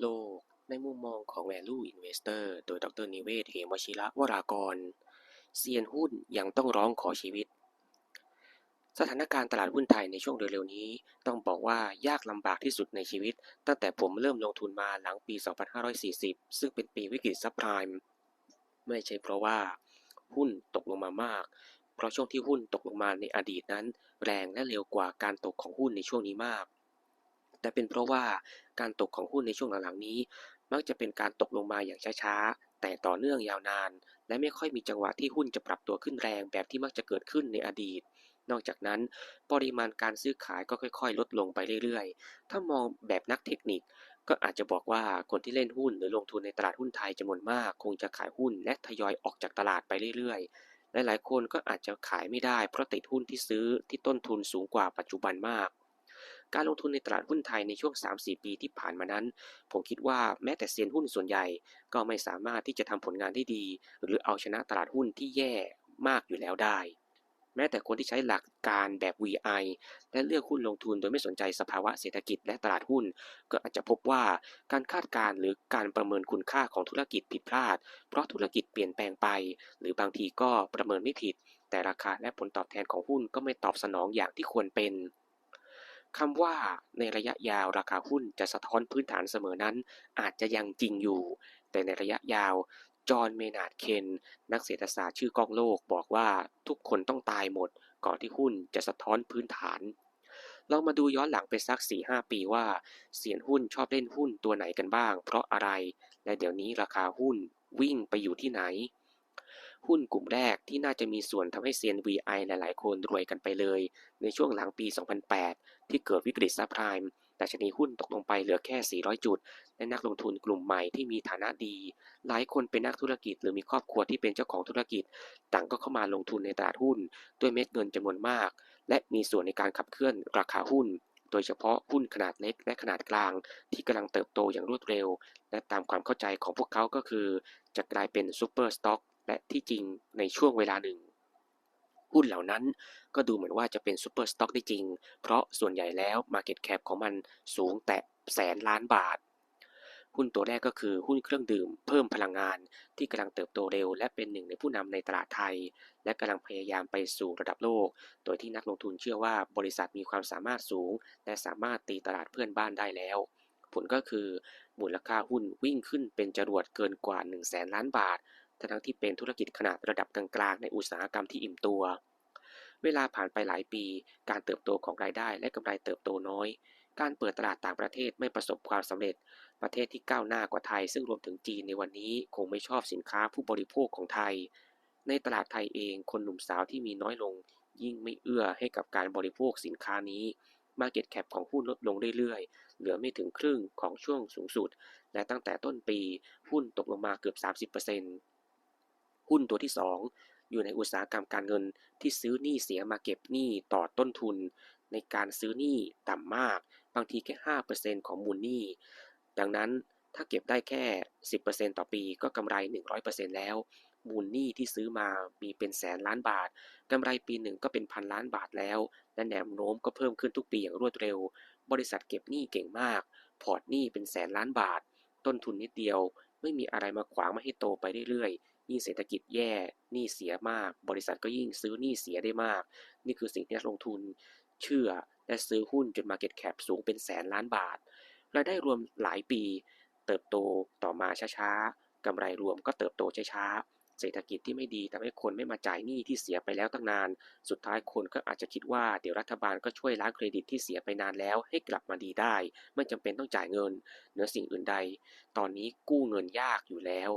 โลก ในมุมมองของ Value Investor โดยดรนิเวศเหมวชิระวรากรเซียนหุ้นยังต้องร้องขอชีวิต สถานการณ์ตลาดหุ้นไทยในช่วงเร็วๆนี้ ต้องบอกว่ายากลำบากที่สุดในชีวิต ตั้งแต่ผมเริ่มลงทุนมาหลังปี 2540 ซึ่งเป็นปีวิกฤตซับไพรม์ไม่ใช่เพราะว่า หุ้นตกลงมามาก เพราะช่วงที่หุ้นตกลงมาในอดีตนั้น แรงและเร็วกว่าการตกของหุ้นในช่วงนี้มาก แต่เป็นเพราะว่าการตกของหุ้นในช่วงหลังๆนี้ มักจะเป็นการตกลงมาอย่างช้าๆ แต่ต่อเนื่องยาวนาน และไม่ค่อยมีจังหวะที่หุ้นจะปรับตัวขึ้นแรงแบบที่มักจะเกิดขึ้นในอดีต นอกจากนั้น ปริมาณการซื้อขายก็ค่อย ๆ ลดลงไปเรื่อยๆ ถ้ามองแบบนักเทคนิคก็อาจจะบอกว่าคนที่เล่นหุ้นหรือลงทุนในตลาดหุ้นไทยจำนวนมาก คงจะขายหุ้นและทยอยออกจากตลาดไปเรื่อยๆ และหลายคนก็อาจจะขายไม่ได้เพราะติดหุ้นที่ซื้อที่ต้นทุนสูงกว่าปัจจุบันมาก การลงทุนในตลาดหุ้นไทยในช่วง 3-4 ปีที่ผ่านมานั้น ผมคิดว่าแม้แต่เซียนหุ้นส่วนใหญ่ ก็ไม่สามารถที่จะทำผลงานได้ดี หรือเอาชนะตลาดหุ้นที่แย่มากอยู่แล้วได้ แม้แต่คนที่ใช้หลักการแบบ VI และเลือกหุ้นลงทุนโดยไม่สนใจสภาวะเศรษฐกิจและตลาดหุ้น ก็อาจจะพบว่าการคาดการณ์หรือการประเมินคุณค่าของธุรกิจผิดพลาด เพราะธุรกิจเปลี่ยนแปลงไป หรือบางทีก็ประเมินไม่ผิด แต่ราคาและผลตอบแทนของหุ้นก็ไม่ตอบสนองอย่างที่ควรเป็น คำว่าในระยะยาวราคาหุ้นจะสะท้อนพื้นฐานเสมอนั้น อาจจะยังจริงอยู่ แต่ในระยะยาว จอห์นเมนาร์ดเคน นักเศรษฐศาสตร์ชื่อก้องโลกบอกว่าทุกคนต้องตายหมด ก่อนที่หุ้นจะสะท้อนพื้นฐาน เรามาดูย้อนหลังไปสัก 4-5 ปีว่า เสียนหุ้นชอบเล่นหุ้นตัวไหนกันบ้าง เพราะอะไร และเดี๋ยวนี้ราคาหุ้นวิ่งไปอยู่ที่ไหนหุ้นกลุ่มแรกที่น่าจะมีส่วนทำให้เซียน VI หลาย ๆ คนรวยกันไปเลย ในช่วงหลังปี 2008 ที่เกิดวิกฤตซับไพรม์แต่ชนีหุ้นตกลงไปเหลือแค่ 400 จุด และนักลงทุนกลุ่มใหม่ที่มีฐานะดี หลายคนเป็นนักธุรกิจหรือมีครอบครัวที่เป็นเจ้าของธุรกิจ ต่างก็เข้ามาลงทุนในตลาดหุ้น ด้วยเม็ดเงินจำนวนมาก และมีส่วนในการขับเคลื่อนราคาหุ้น โดยเฉพาะหุ้นขนาดเล็กและขนาดกลาง ที่กำลังเติบโตอย่างรวดเร็ว และตามความเข้าใจของพวกเขาก็คือ จะกลายเป็นซูเปอร์สต็อกและที่จริงในช่วงเวลาหนึ่ง หุ้นเหล่านั้น ก็ดูเหมือนว่าจะเป็นซูเปอร์สต็อกได้จริง เพราะส่วนใหญ่แล้ว Market Cap ของมันสูงแตะแสนล้านบาท หุ้นตัวแรกก็คือหุ้นเครื่องดื่มเพิ่มพลังงานที่กำลังเติบโตเร็ว และเป็นหนึ่งในผู้นำในตลาดไทย และกำลังพยายามไปสู่ระดับโลก โดยที่นักลงทุนเชื่อว่าบริษัทมีความสามารถสูง และสามารถตีตลาดเพื่อนบ้านได้แล้ว ผลก็คือมูลค่าหุ้นวิ่งขึ้นเป็นจรวดเกินกว่า 1 0 0 0 0แสนล้านบาท ทั้งที่เป็นธุรกิจขนาดระดับกลางๆ ในอุตสาหกรรมที่อิ่มตัว เวลาผ่านไปหลายปี การเติบโตของรายได้และกำไรเติบโตน้อย การเปิดตลาดต่างประเทศไม่ประสบความสำเร็จ ประเทศที่ก้าวหน้ากว่าไทย ซึ่งรวมถึงจีนในวันนี้คงไม่ชอบสินค้าผู้บริโภคของไทย ในตลาดไทยเอง คนหนุ่มสาวที่มีน้อยลง ยิ่งไม่เอื้อให้กับการบริโภคสินค้านี้ Market Cap ของหุ้นลดลงเรื่อยๆ เหลือไม่ถึงครึ่งของช่วงสูงสุด และตั้งแต่ต้นปีหุ้นตกลงมาเกือบ 30% หุ้นตัวที่ 2 อยู่ในอุตสาหกรรมการเงินที่ซื้อหนี้เสียมาเก็บหนี้ต่อต้นทุน ในการซื้อหนี้ต่ำมาก บางทีแค่ 5%ของมูลหนี้ ดังนั้นถ้าเก็บได้แค่ 10%ต่อปีก็กำไร 100%แล้ว มูลหนี้ที่ซื้อมามีเป็นแสนล้านบาทกำไรปีหนึ่งก็เป็นพันล้านบาทแล้ว และแนวโน้มก็เพิ่มขึ้นทุกปีอย่างรวดเร็ว บริษัทเก็บหนี้เก่งมาก พอร์ตหนี้เป็นแสนล้านบาท ต้นทุนนิดเดียว ไม่มีอะไรมาขวางไม่ให้โตไปเรื่อยๆ ยิ่งเศรษฐกิจแย่หนี้เสียมาก บริษัทก็ยิ่งซื้อหนี้เสียได้มาก นี่คือสิ่งที่นักลงทุนเชื่อและซื้อหุ้นจน Market Cap สูงเป็นแสนล้านบาทรายได้รวมหลายปี เติบโตต่อมาช้าๆกำไรรวมก็เติบโตช้าๆเศรษฐกิจที่ไม่ดีทำให้คนไม่มาจ่ายหนี้ที่เสียไปแล้วตั้งนาน สุดท้ายคนก็อาจจะคิดว่าเดี๋ยวรัฐบาลก็ช่วยล้างเครดิตที่เสียไปนานแล้วให้กลับมาดีได้ ไม่จำเป็นต้องจ่ายเงินเหนือสิ่งอื่นใด ตอนนี้กู้เงินยากอยู่แล้ว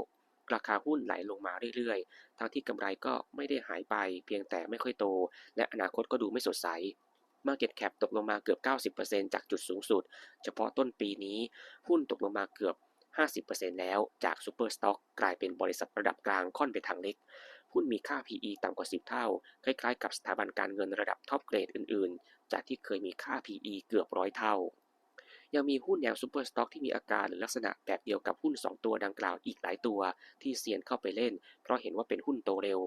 ราคาหุ้นไหลลงมาเรื่อยๆ ทั้งที่กำไรก็ไม่ได้หายไป เพียงแต่ไม่ค่อยโต และอนาคตก็ดูไม่สดใส Market Cap ตกลงมาเกือบ 90%จากจุดสูงสุด เฉพาะต้นปีนี้ หุ้นตกลงมาเกือบ 50%แล้วจากซูเปอร์สต็อกกลายเป็นบริษัทระดับกลางค่อนไปทางเล็ก หุ้นมีค่า PE ต่ำกว่า 10 เท่า คล้ายๆ กับสถาบันการเงินระดับท็อปเกรดอื่นๆ จากที่เคยมีค่า PE เกือบร้อยเท่า ยังมีหุ้นแนวซูเปอร์สต็อกที่มีอาการหรือลักษณะแบบเดียวกับหุ้น 2 ตัวดังกล่าวอีกหลายตัว ที่เซียนเข้าไปเล่น เพราะเห็นว่าเป็นหุ้นโตเร็ว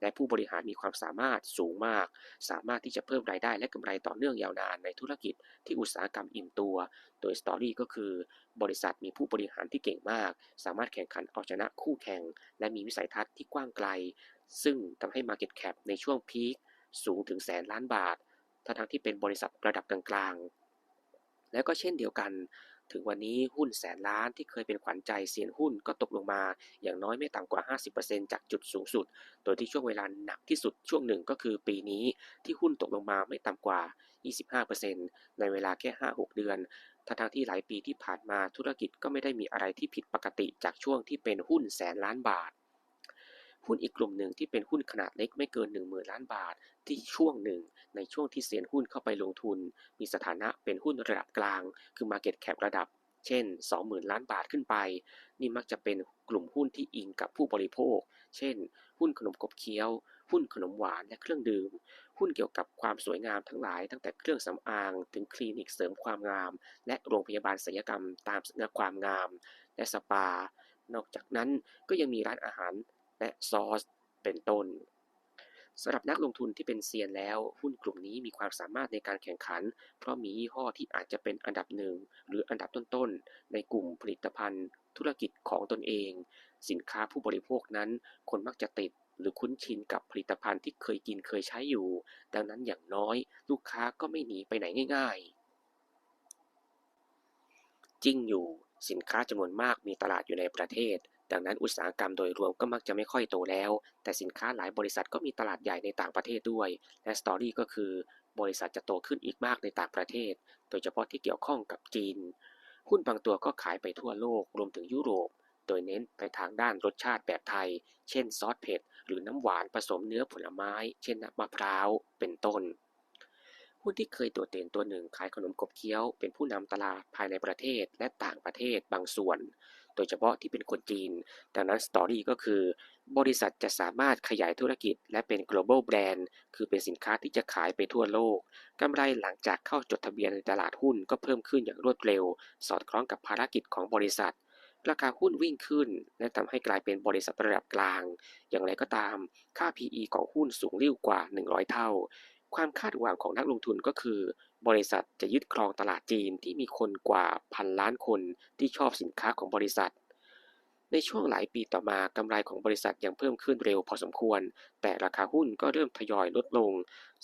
และผู้บริหารมีความสามารถสูงมาก สามารถที่จะเพิ่มรายได้และกำไรต่อเนื่องยาวนานในธุรกิจที่อุตสาหกรรมอิ่มตัว โดยสตอรี่ก็คือ บริษัทมีผู้บริหารที่เก่งมาก สามารถแข่งขันเอาชนะคู่แข่ง และมีวิสัยทัศน์ที่กว้างไกล ซึ่งทำให้ Market Cap ในช่วงพีคสูงถึงแสนล้านบาททั้งที่เป็นบริษัทระดับกลางๆ และก็เช่นเดียวกัน ถึงวันนี้หุ้นแสนล้านที่เคยเป็นขวัญใจเซียนหุ้นก็ตกลงมา อย่างน้อยไม่ต่ำกว่า 50%จากจุดสูงสุด โดยที่ช่วงเวลาหนักที่สุดช่วงหนึ่งก็คือปีนี้ที่หุ้นตกลงมาไม่ต่ำกว่า 25%ในเวลาแค่ 5-6 เดือนทั้งที่หลายปีที่ผ่านมาธุรกิจก็ไม่ได้มีอะไรที่ผิดปกติจากช่วงที่เป็นหุ้นแสนล้านบาท หุ้นอีกกลุ่มหนึ่งที่เป็นหุ้นขนาดเล็กไม่เกิน 10,000 ล้านบาท ที่ช่วงหนึ่ง ในช่วงที่เซียนหุ้นเข้าไปลงทุน มีสถานะเป็นหุ้นระดับกลาง คือ Market Cap ระดับ เช่น 20,000 ล้านบาทขึ้นไป นี่มักจะเป็นกลุ่มหุ้นที่อิงกับผู้บริโภค เช่น หุ้นขนมขบเคี้ยว หุ้นขนมหวานและเครื่องดื่ม หุ้นเกี่ยวกับความสวยงามทั้งหลายตั้งแต่เครื่องสำอาง ถึงคลินิกเสริมความงาม และโรงพยาบาลศัลยกรรมตามงานความงาม และสปา นอกจากนั้นก็ยังมีร้านอาหาร และซอสเป็นต้นสำหรับนักลงทุนที่เป็นเซียนแล้ว หุ้นกลุ่มนี้มีความสามารถในการแข่งขัน เพราะมียี่ห้อที่อาจจะเป็นอันดับหนึ่งหรืออันดับต้นๆ ในกลุ่มผลิตภัณฑ์ ธุรกิจของตนเอง สินค้าผู้บริโภคนั้น คนมักจะติดหรือคุ้นชินกับผลิตภัณฑ์ที่เคยกินเคยใช้อยู่ ดังนั้นอย่างน้อย ลูกค้าก็ไม่หนีไปไหนง่าย ๆ จริงอยู่สินค้าจำนวนมากมีตลาดอยู่ในประเทศ ดังนั้นอุตสาหกรรมโดยรวมก็มักจะไม่ค่อยโตแล้ว แต่สินค้าหลายบริษัทก็มีตลาดใหญ่ในต่างประเทศด้วย และสตอรี่ก็คือบริษัทจะโตขึ้นอีกมากในต่างประเทศ โดยเฉพาะที่เกี่ยวข้องกับจีน หุ้นบางตัวก็ขายไปทั่วโลกรวมถึงยุโรป โดยเน้นไปทางด้านรสชาติแบบไทย เช่นซอสเผ็ด หรือน้ำหวานผสมเนื้อผลไม้ เช่นมะพร้าว เป็นต้น หุ้นที่เคยโดดเด่นตัวหนึ่งขายขนมขบเคี้ยว เป็นผู้นำตลาดภายในประเทศและต่างประเทศบางส่วน โดยเฉพาะที่เป็นคนจีน ดังนั้นสตอรี่ก็คือ บริษัทจะสามารถขยายธุรกิจ และเป็น global brand คือเป็นสินค้าที่จะขายไปทั่วโลกกำไรหลังจากเข้าจดทะเบียนในตลาดหุ้นก็เพิ่มขึ้นอย่างรวดเร็ว สอดคล้องกับภารกิจของบริษัท ราคาหุ้นวิ่งขึ้น และทำให้กลายเป็นบริษัทระดับกลาง อย่างไรก็ตาม ค่า PE ของหุ้นสูงริ่วกว่า 100 เท่า ความคาดหวังของนักลงทุนก็คือ บริษัทจะยึดครองตลาดจีนที่มีคนกว่าพันล้านคนที่ชอบสินค้าของบริษัท ในช่วงหลายปีต่อมากำไรของบริษัทยังเพิ่มขึ้นเร็วพอสมควร แต่ราคาหุ้นก็เริ่มทยอยลดลง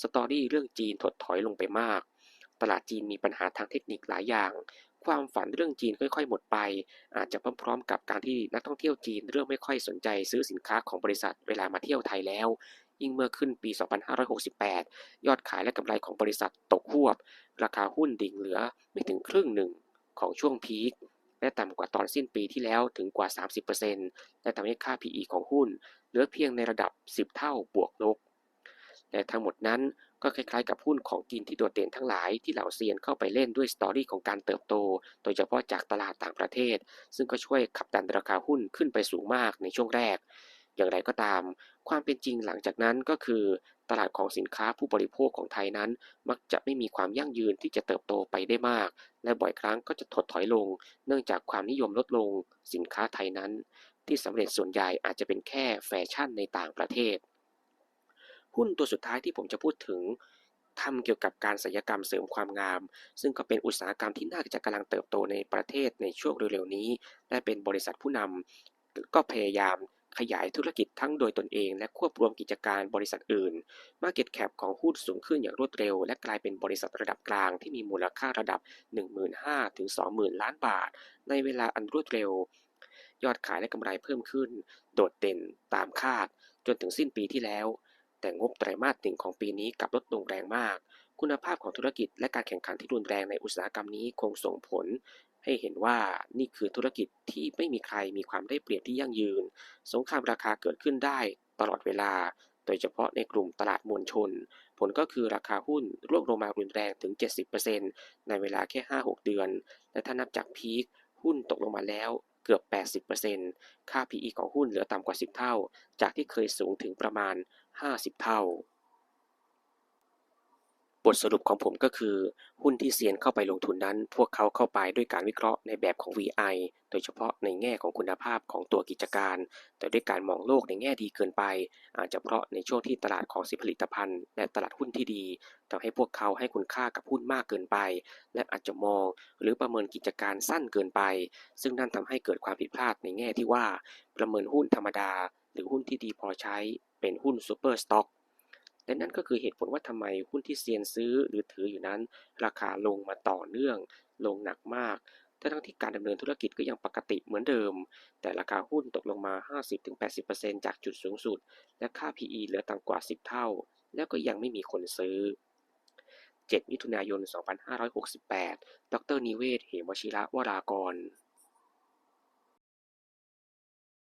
สตอรี่เรื่องจีนถดถอยลงไปมาก ตลาดจีนมีปัญหาทางเทคนิคหลายอย่าง ความฝันเรื่องจีนค่อยๆ หมดไป อาจจะพร้อมๆ กับการที่นักท่องเที่ยวจีนเริ่มไม่ค่อยสนใจซื้อสินค้าของบริษัทเวลามาเที่ยวไทยแล้ว ยิ่งเมื่อขึ้นปี 2568 ยอดขายและกำไรของบริษัทตกหวบ ราคาหุ้นดิ่งเหลือไม่ถึงครึ่งหนึ่งของช่วงพีคและต่ำกว่าตอนสิ้นปีที่แล้วถึงกว่า 30%และทำให้ค่า PE ของหุ้นเหลือเพียงในระดับ 10 เท่าบวกลบและทั้งหมดนั้นก็คล้ายๆกับหุ้นของกินที่โดดเด่นทั้งหลายที่เหล่าเซียนเข้าไปเล่นด้วยสตอรี่ของการเติบโต โดยเฉพาะจากตลาดต่างประเทศ ซึ่งก็ช่วยขับดันราคาหุ้นขึ้นไปสูงมากในช่วงแรก อย่างไรก็ตาม ความเป็นจริงหลังจากนั้นก็คือ ตลาดของสินค้าผู้บริโภคของไทยนั้น มักจะไม่มีความยั่งยืนที่จะเติบโตไปได้มาก และบ่อยครั้งก็จะถดถอยลง เนื่องจากความนิยมลดลง สินค้าไทยนั้น ที่สำเร็จส่วนใหญ่อาจจะเป็นแค่แฟชั่นในต่างประเทศ หุ้นตัวสุดท้ายที่ผมจะพูดถึงทำเกี่ยวกับการศัลยกรรมเสริมความงาม ซึ่งก็เป็นอุตสาหกรรมที่น่าจะกำลังเติบโตในประเทศในช่วงเร็วๆนี้ และเป็นบริษัทผู้นำก็พยายาม ขยายธุรกิจทั้งโดยตนเองและควบรวมกิจการบริษัทอื่น Market Cap ของหุ้นสูงขึ้นอย่างรวดเร็ว และกลายเป็นบริษัทระดับกลางที่มีมูลค่าระดับ 15,000ถึง20,000 ล้านบาท ในเวลาอันรวดเร็ว ยอดขายและกำไรเพิ่มขึ้น โดดเด่นตามคาด จนถึงสิ้นปีที่แล้ว แต่งบไตรมาสหนึ่งของปีนี้กลับลดลงแรงมาก คุณภาพของธุรกิจและการแข่งขันที่รุนแรงในอุตสาหกรรมนี้คงส่งผล ให้เห็นว่านี่คือธุรกิจที่ไม่มีใครมีความได้เปรียบที่ยั่งยืน สงครามราคาเกิดขึ้นได้ตลอดเวลา โดยเฉพาะในกลุ่มตลาดมวลชน ผลก็คือราคาหุ้นร่วงลงมารุนแรงถึง 70%ในเวลาแค่ 5-6 เดือน และถ้านับจากพีคหุ้นตกลงมาแล้วเกือบ 80%ค่า PE ของหุ้นเหลือต่ำกว่า 10 เท่า จากที่เคยสูงถึงประมาณ 50 เท่า บทสรุปของผมก็คือ หุ้นที่เซียนเข้าไปลงทุนนั้น พวกเขาเข้าไปด้วยการวิเคราะห์ในแบบของ VI โดยเฉพาะในแง่ของคุณภาพของตัวกิจการ แต่ด้วยการมองโลกในแง่ดีเกินไป อาจจะเพราะในช่วงที่ตลาดของสินผลิตภัณฑ์ และตลาดหุ้นที่ดีทำให้พวกเขาให้คุณค่ากับหุ้นมากเกินไป และอาจจะมองหรือประเมินกิจการสั้นเกินไป ซึ่งนั่นทำให้เกิดความผิดพลาดในแง่ที่ว่า ประเมินหุ้นธรรมดา หรือหุ้นที่ดีพอใช้เป็นหุ้นซูเปอร์สต็อก และนั่นก็คือเหตุผลว่าทำไมหุ้นที่เซียนซื้อหรือถืออยู่นั้น ราคาลงมาต่อเนื่อง ลงหนักมากทั้งที่การดำเนินธุรกิจก็ยังปกติเหมือนเดิม แต่ราคาหุ้นตกลงมา 50-80%จากจุดสูงสุด และค่า PE เหลือต่ำกว่า 10 เท่า แล้วก็ยังไม่มีคนซื้อ 7 มิถุนายน 2568 ดรนิเวศ เหมวชิระวรากร